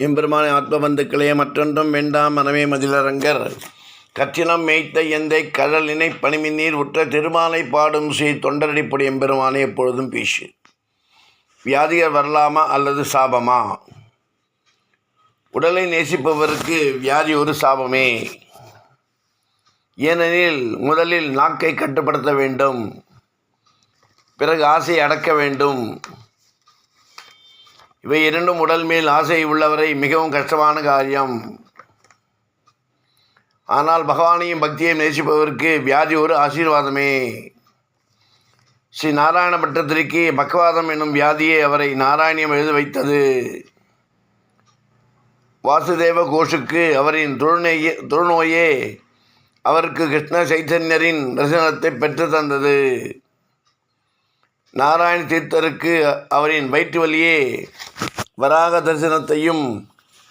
எம்பெருமான ஆத்மபந்துக்களே மற்றொன்றும் வேண்டாம் மனமே மதிலரங்கர். கற்றினம் மேய்த்த எந்தை கடலினை பனிமின்னீர் உற்ற திருமாலை பாடும் ஸ்ரீ தொண்டரடிப்படி எம்பெருமானே எப்பொழுதும் பீசு. வியாதிகள் வரலாமா அல்லது சாபமா? உடலை நேசிப்பவருக்கு வியாதி ஒரு சாபமே. ஏனெனில் முதலில் நாக்கை கட்டுப்படுத்த வேண்டும். பிறகு ஆசையை அடக்க வேண்டும். இவை இரண்டும் உடல் மேல் ஆசை உள்ளவரை மிகவும் கஷ்டமான காரியம். ஆனால் பகவானையும் பக்தியையும் நேசிப்பவருக்கு வியாதி ஒரு ஆசீர்வாதமே. ஸ்ரீ நாராயண பட்டத்திற்கு பக்கவாதம் என்னும் வியாதியை அவரை நாராயணியம் எழுத வைத்தது. வாசுதேவ கோஷுக்கு அவரின் தொழுநோயே தொழுநோயே அவருக்கு கிருஷ்ண சைத்தன்யரின் தரிசனத்தை பெற்று தந்தது. நாராயண தீர்த்தருக்கு அவரின் வயிற்று வலியே வராக தரிசனத்தையும்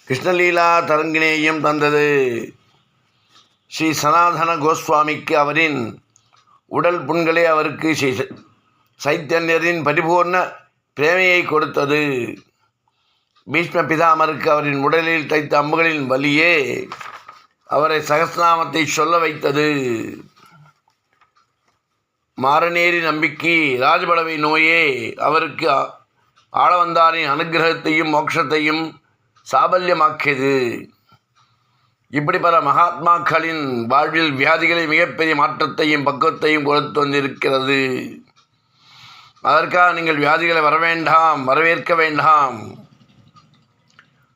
கிருஷ்ணலீலா தரங்கினேயும் தந்தது. ஸ்ரீ சனாதன கோஸ்வாமிக்கு அவரின் உடல் புண்களே அவருக்கு ஸ்ரீ சைத்தன்யரின் பரிபூர்ண பிரேமையை கொடுத்தது. பீஷ்ம பிதாமருக்கு அவரின் உடலில் தைத்த அம்புகளின் வலியே அவரை சகஸ்நாமத்தை சொல்ல வைத்தது. மாறநேரி நம்பிக்கை ராஜபடவை நோயே. அவருக்கு ஆளவந்தாரின் அனுகிரகத்தையும் மோட்சத்தையும் சாபல்யமாக்கியது. இப்படி பல மகாத்மாக்களின் வாழ்வில் வியாதிகளை மிகப்பெரிய மாற்றத்தையும் பக்குவத்தையும் கொடுத்து வந்திருக்கிறது. அதற்காக நீங்கள் வியாதிகளை வர வேண்டாம் வரவேற்க வேண்டாம்.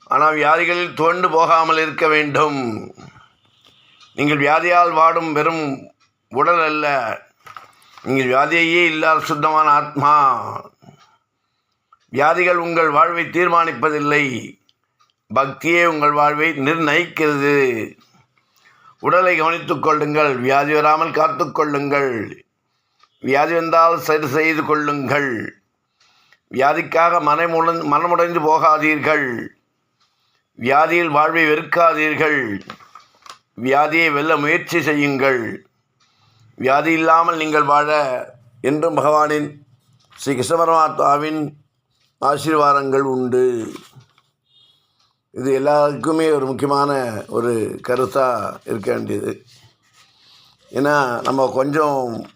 ஆனால் வியாதிகளில் துவண்டு போகாமல் இருக்க வேண்டும். நீங்கள் வியாதியால் வாடும் வெறும் உடல் அல்ல. நீங்கள் வியாதியையே இல்லாத சுத்தமான ஆத்மா. வியாதிகள் உங்கள் வாழ்வை தீர்மானிப்பதில்லை. பக்தியே உங்கள் வாழ்வை நிர்ணயிக்கிறது. உடலை கவனித்துக் கொள்ளுங்கள் வியாதி வராமல் காத்துக்கொள்ளுங்கள் வியாதி வந்தால் சரி செய்து கொள்ளுங்கள். வியாதிக்காக மனமுட மனமுடைந்து போகாதீர்கள். வியாதியில் வாழ்வை வெறுக்காதீர்கள். வியாதியை வெல்ல முயற்சி செய்யுங்கள். வியாதி இல்லாமல் நீங்கள் வாழ என்றும் பகவானின் ஸ்ரீ கிருஷ்ண பரமாத்மாவின் ஆசீர்வாதங்கள் உண்டு. இது எல்லாருக்குமே ஒரு முக்கியமான ஒரு கருத்தாக இருக்க வேண்டியது. ஏன்னா நம்ம கொஞ்சம்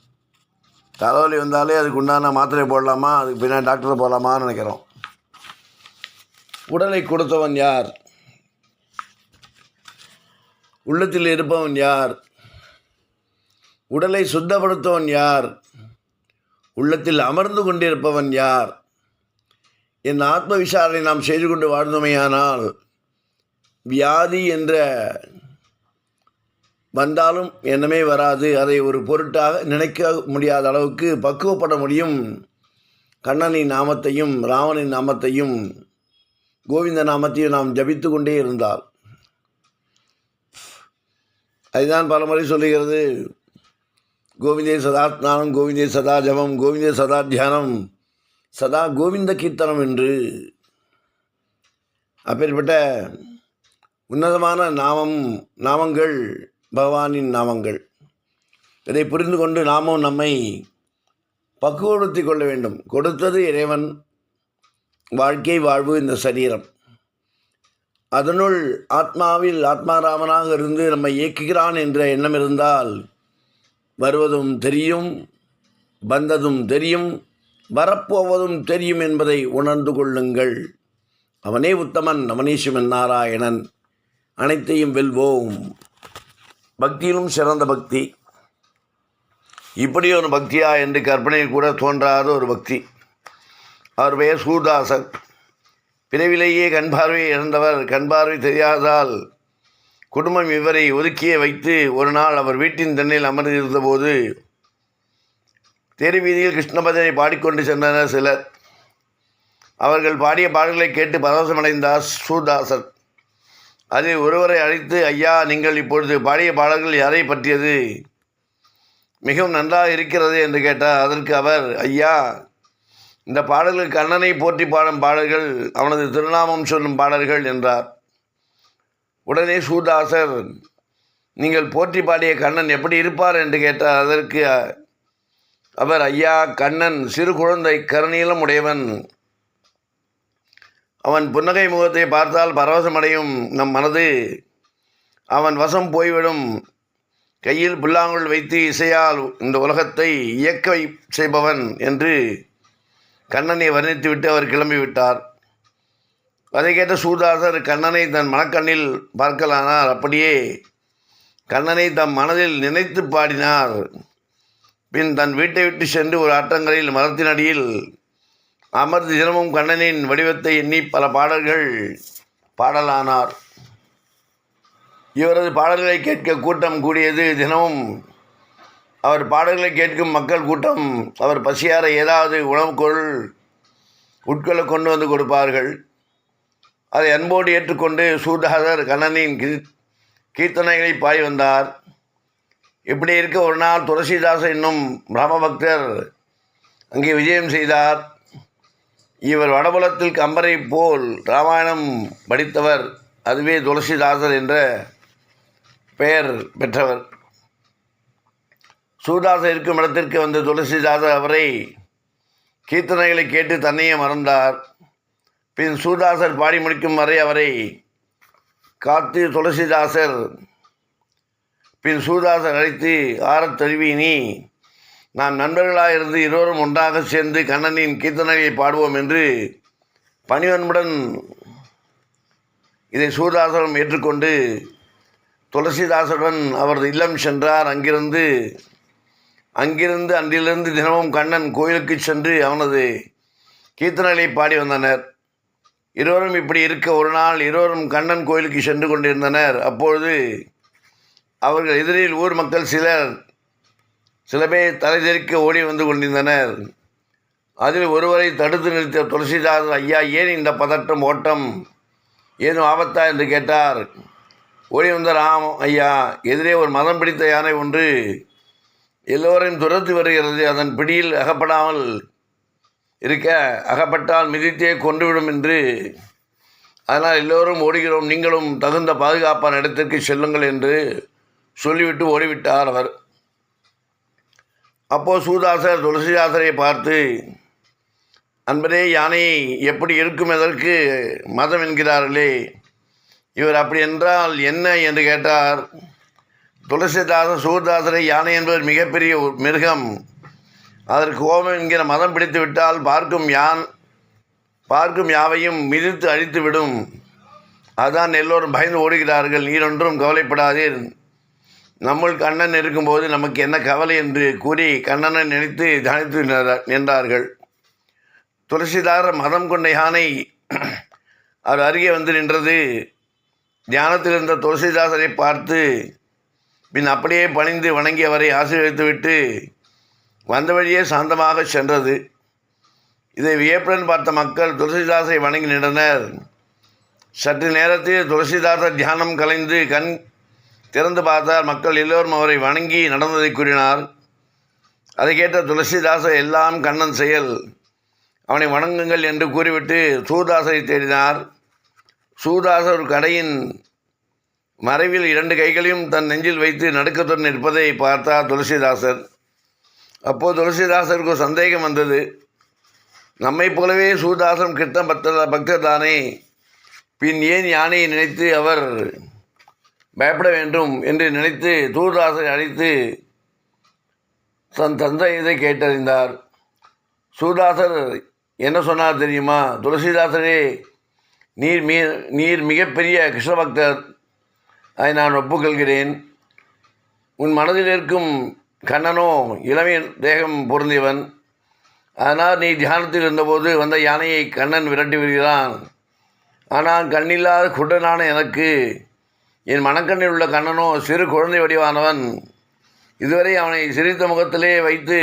தலைவலி வந்தாலே அதுக்கு உண்டான மாத்திரை போடலாமா? அதுக்கு பின்னாடி டாக்டரை போடலாமான்னு நினைக்கிறோம். உடலை கொடுத்தவன் யார்? உள்ளத்தில் இருப்பவன் யார்? உடலை சுத்தப்படுத்தவன் யார்? உள்ளத்தில் அமர்ந்து கொண்டிருப்பவன் யார்? என் ஆத்ம விசாரணை நாம் செய்து கொண்டு வாழ்ந்தமையானால் வியாதி என்ற வந்தாலும் என்னமே வராது. அதை ஒரு பொருட்டாக நினைக்க முடியாத அளவுக்கு பக்குவப்பட முடியும். கண்ணனின் நாமத்தையும் ராவனின் நாமத்தையும் கோவிந்த நாமத்தையும் நாம் ஜபித்து கொண்டே இருந்தால். அதுதான் பலமுறை சொல்லுகிறது. கோவிந்தே சதா ஸ்நானம் கோவிந்தே சதா ஜபம் கோவிந்தே சதா தியானம் சதா கோவிந்த கீர்த்தனம் என்று அப்பேற்பட்ட உன்னதமான நாமம் நாமங்கள் பகவானின் நாமங்கள். இதை புரிந்து கொண்டு நாமும் நம்மை பக்குவப்படுத்தி கொள்ள வேண்டும். கொடுத்தது இறைவன். வாழ்க்கை வாழ்வு இந்த சரீரம். அதனுள் ஆத்மாவில் ஆத்மாராமனாக இருந்து நம்மை இயக்குகிறான் என்ற எண்ணம் இருந்தால் வருவதும் தெரியும் வந்ததும் தெரியும் வரப்போவதும் தெரியும் என்பதை உணர்ந்து கொள்ளுங்கள். அவனே உத்தமன் அவனேசுவன் நாராயணன். அனைத்தையும் வெல்வோம். பக்தியிலும் சிறந்த பக்தி. இப்படி ஒரு பக்தியா என்று கற்பனையில் கூட தோன்றாத ஒரு பக்தி. அவர் பெயர் சூர்தாசர் பிறவிலேயே கண் பார்வை இழந்தவர் கண் பார்வை தெரியாததால் குடும்பம் இவரை ஒதுக்கியே வைத்து ஒரு நாள் அவர் வீட்டின் தண்ணில் அமர்ந்திருந்தபோது தெரு வீதியில் கிருஷ்ணபதனை பாடிக்கொண்டு சென்றனர் சிலர். அவர்கள் பாடிய பாடல்களை கேட்டு பரவசமடைந்தார் சூர்தாசர் அதில் ஒருவரை அழைத்து ஐயா நீங்கள் இப்பொழுது பாடிய பாடல்கள் யாரை பற்றியது? மிகவும் நன்றாக இருக்கிறது என்று கேட்டார். அதற்கு அவர் ஐயா இந்த பாடல்கள் கண்ணனை போற்றி பாடும் பாடல்கள் அவனது திருநாமம் சொல்லும் பாடல்கள் என்றார். உடனே சூதாசர் நீங்கள் போற்றி பாடிய கண்ணன் எப்படி இருப்பார்? என்று கேட்டார். அதற்கு அவர் ஐயா கண்ணன் சிறு குழந்தை கருணீலம் உடையவன். அவன் புன்னகை முகத்தை பார்த்தால் பரவசமடையும் நம் மனது. அவன் வசம் போய்விடும். கையில் புல்லாங்குழல் வைத்து இசையால் இந்த உலகத்தை இயக்க செய்பவன் என்று கண்ணனை வர்ணித்துவிட்டு அவர் கிளம்பிவிட்டார். அதை கேட்ட சூதாசர் கண்ணனை தன் மனக்கண்ணில் பார்க்கலானார். அப்படியே. கண்ணனை தம் மனதில் நினைத்து பாடினார். பின் தன் வீட்டை விட்டு சென்று ஒரு ஆற்றங்கரையில் மரத்தின் அடியில் அமர்ந்து தினமும் கண்ணனின் வடிவத்தை எண்ணி பல பாடல்கள் பாடலானார். இவரது பாடல்களை கேட்க கூட்டம் கூடியது தினமும். அவர் பாடல்களை கேட்கும் மக்கள் கூட்டம் அவர் பசியார ஏதாவது உணவுக்குள் உட்கொள்ள கொண்டு வந்து கொடுப்பார்கள். அதை அன்போடு ஏற்றுக்கொண்டு சூதாதர் கண்ணனின் கீ கீர்த்தனைகளை பாய் வந்தார். இப்படி இருக்க ஒரு நாள் துளசிதாசன் என்னும் பிரம்ம பக்தர் அங்கே விஜயம் செய்தார். இவர் வடபுலத்தில் கம்பரை போல் ராமாயணம் படித்தவர் அதுவே துளசிதாசர் என்ற பெயர் பெற்றவர். சூதாசர் இருக்கும் இடத்திற்கு வந்த துளசிதாசர் அவரை கீர்த்தனைகளை கேட்டு தன்னையே மறந்தார். பின் சூதாசர் பாடி முடிக்கும் வரை அவரை காத்து துளசிதாசர் பின் சூதாசர் அழைத்து ஆறத் தழுவி நீ நாம் நண்பர்களாக இருந்து இருவரும் ஒன்றாக சேர்ந்து கண்ணனின் கீர்த்தனையை பாடுவோம் என்று பணிவன்புடன் இதை சூதாசரம் ஏற்றுக்கொண்டு துளசிதாசருடன் அவரது இல்லம் சென்றார். அங்கிருந்து அங்கிருந்து அன்றிலிருந்து தினமும் கண்ணன் கோயிலுக்கு சென்று அவனது கீர்த்தனைகளை பாடி வந்தனர். இருவரும் இப்படி இருக்க ஒரு நாள் இருவரும் கண்ணன் கோயிலுக்கு சென்று கொண்டிருந்தனர். அப்பொழுது அவர்கள் எதிரில் ஊர் மக்கள் சிலர் சில பேர் தலைதெறிக்க ஓடி வந்து கொண்டிருந்தனர். அதில் ஒருவரை தடுத்து நிறுத்திய துளசிதாசர் ஐயா ஏன் இந்த பதட்டம் ஓட்டம்? ஏதும் ஆபத்தா? என்று கேட்டார். ஓடி வந்த ராம் ஐயா எதிரே ஒரு மதம் பிடித்த யானை ஒன்று எல்லோரையும் துரத்தி வருகிறது. அதன் பிடியில் அகப்படாமல் இருக்க அகப்பட்டால் மிதித்தே கொன்றுவிடும் என்று. அதனால் எல்லோரும் ஓடுகிறோம். நீங்களும் தகுந்த பாதுகாப்பான இடத்திற்கு செல்லுங்கள் என்று சொல்லிவிட்டு ஓடிவிட்டார் அவர். அப்போது சூதாசர் துளசிதாசரை பார்த்து அன்பரே யானை எப்படி இருக்கும் எதற்கு மதம் என்கிறார்களே? இவர் அப்படி என்றால் என்ன? என்று கேட்டார். துளசிதாசர் சூதாசரை யானை என்பது மிகப்பெரிய ஒரு மிருகம். அதற்கு கோபம் என்கிற மதம் பிடித்து விட்டால் பார்க்கும் யான் பார்க்கும் யாவையும் மிதித்து அழித்து விடும். அதான் எல்லோரும் பயந்து ஓடுகிறார்கள் நீரொன்றும் கவலைப்படாதீர். நம்முள் கண்ணன் இருக்கும்போது நமக்கு என்ன கவலை என்று கூறி கண்ணனை நினைத்து தியானித்து நின்றார்கள். துளசிதார மதம் கொண்ட யானை அவர் அருகே வந்து நின்றது. தியானத்தில் இருந்த துளசிதாசரை பார்த்து பின் அப்படியே பணிந்து வணங்கி அவரை ஆசீர்வதித்துவிட்டு வந்த வழியே சாந்தமாக சென்றது. இதை வியப்புடன் பார்த்த மக்கள் துளசிதாசை வணங்கி நின்றனர் சற்று நேரத்தில் துளசிதாசர் தியானம் கலைந்து கண் திறந்து பார்த்தார். மக்கள் எல்லோரும் அவரை வணங்கி நடந்ததை கூறினார். அதை கேட்ட துளசிதாசர் எல்லாம் கண்ணன் செயல். அவனை வணங்குங்கள் என்று கூறிவிட்டு சூதாசரை தேடினார். சூதாசர் ஒரு கடையின் மறைவில் இரண்டு கைகளையும் தன் நெஞ்சில் வைத்து நடுக்கத்துடன் நிற்பதை பார்த்தார் துளசிதாசர். அப்போது துளசிதாசருக்கு சந்தேகம் வந்தது. நம்மைப் போலவே சூதாசம் கிருஷ்ண பக்தர் பக்தர் தானே பின் ஏன் யானையை நினைத்து அவர் பயப்பட வேண்டும் என்று நினைத்து சூதாசரை அழைத்து தன் தந்தை இதை கேட்டறிந்தார். சூதாசர் என்ன சொன்னார் தெரியுமா? துளசிதாசரே நீர் மீ நீர் மிகப்பெரிய கிருஷ்ண பக்தர். அதை நான் ஒப்புக்கொள்கிறேன். உன் மனதில் இருக்கும் கண்ணனோ இளமை தேகம் பொருந்தியவன். அதனால் நீ தியானத்தில் இருந்தபோது வந்த யானையை கண்ணன் விரட்டி விடுகிறான். ஆனால் கண்ணில்லாத குட்டனான எனக்கு என் மனக்கண்ணில் உள்ள கண்ணனோ சிறு குழந்தை வடிவானவன். இதுவரை அவனை சிரித்த முகத்திலே வைத்து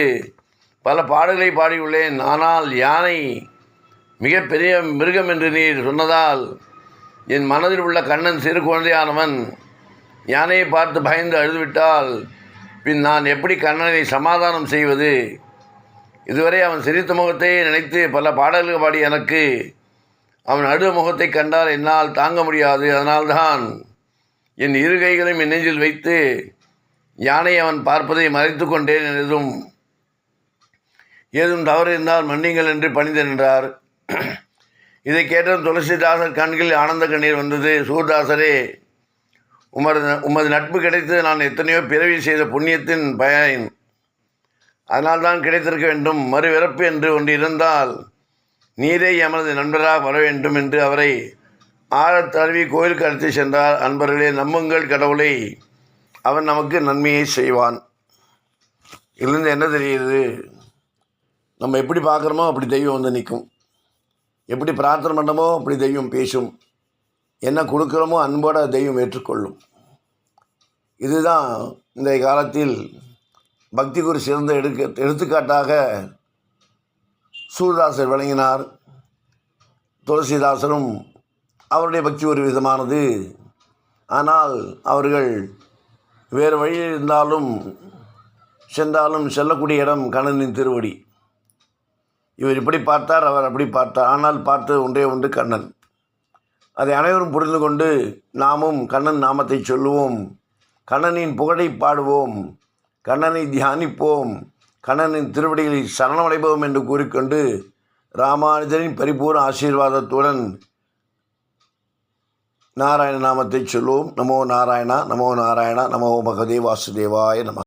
பல பாடல்களை பாடியுள்ளேன். ஆனால் யானை மிகப்பெரிய மிருகம் என்று நீர் சொன்னதால் என் மனதில் உள்ள கண்ணன் சிறு குழந்தையானவன். யானையை பார்த்து பயந்து அழுதுவிட்டால் பின் நான் எப்படி கண்ணனை சமாதானம் செய்வது? இதுவரை அவன் சிரித்த முகத்தையே நினைத்து பல பாடல்கள் பாடி எனக்கு அவன் அடு முகத்தை கண்டால் என்னால் தாங்க முடியாது. அதனால்தான் என் இரு கைகளையும் என் நெஞ்சில் வைத்து யானை அவன் பார்ப்பதை மறைத்து கொண்டேன் என்றதும் ஏதும் தவறு இருந்தால் மன்னிங்கள் என்று பணிந்து நின்றார் இதை கேட்டதும் துளசிதாசர் கண்களில் ஆனந்த கண்ணீர் வந்தது. சூர்தாசரே உமது உமது நட்பு கிடைத்து நான் எத்தனையோ பிறவி செய்த புண்ணியத்தின் பயன். அதனால்தான் கிடைத்திருக்க வேண்டும். மறுபிறப்பு என்று ஒன்று இருந்தால் நீரே எமது நண்பராக வர வேண்டும் என்று அவரை ஆழத் தழுவி கோயிலுக்கு அழைத்து சென்றார். அன்பர்களே நம்புங்கள் கடவுளை அவன் நமக்கு நன்மையை செய்வான். இதுலேருந்து என்ன தெரியுது நம்ம எப்படி பார்க்குறோமோ அப்படி தெய்வம் வந்து நிற்கும். எப்படி பிரார்த்தனை பண்ணமோ அப்படி தெய்வம் பேசும். என்ன கொடுக்குறோமோ அன்போட தெய்வம் ஏற்றுக்கொள்ளும். இதுதான் இந்த காலத்தில் பக்தி குரு சிறந்த எடுக்க எடுத்துக்காட்டாக சூர்தாசர் விளங்கினார் துளசிதாசரும் அவருடைய பக்தி ஒரு விதமானது. ஆனால் அவர்கள் வேறு வழியில் இருந்தாலும் சென்றாலும் செல்லக்கூடிய இடம் கண்ணனின் திருவடி. இவர் இப்படி பார்த்தார் அவர் அப்படி பார்த்தார். ஆனால் பார்த்து ஒன்றே ஒன்று கண்ணன். அதை அனைவரும் புரிந்து கொண்டு நாமும் கண்ணன் நாமத்தை சொல்லுவோம். கண்ணனின் புகழை பாடுவோம். கண்ணனை தியானிப்போம். கண்ணனின் திருவடிகளில் சரணமடைவோம் என்று கூறிக்கொண்டு ராமானுஜரின் பரிபூர்ண ஆசீர்வாதத்துடன் நாராயண நாமத்தை சொல்லுவோம். நமோ நாராயணா நமோ நாராயணா நமோ பகதே வாசுதேவாய நம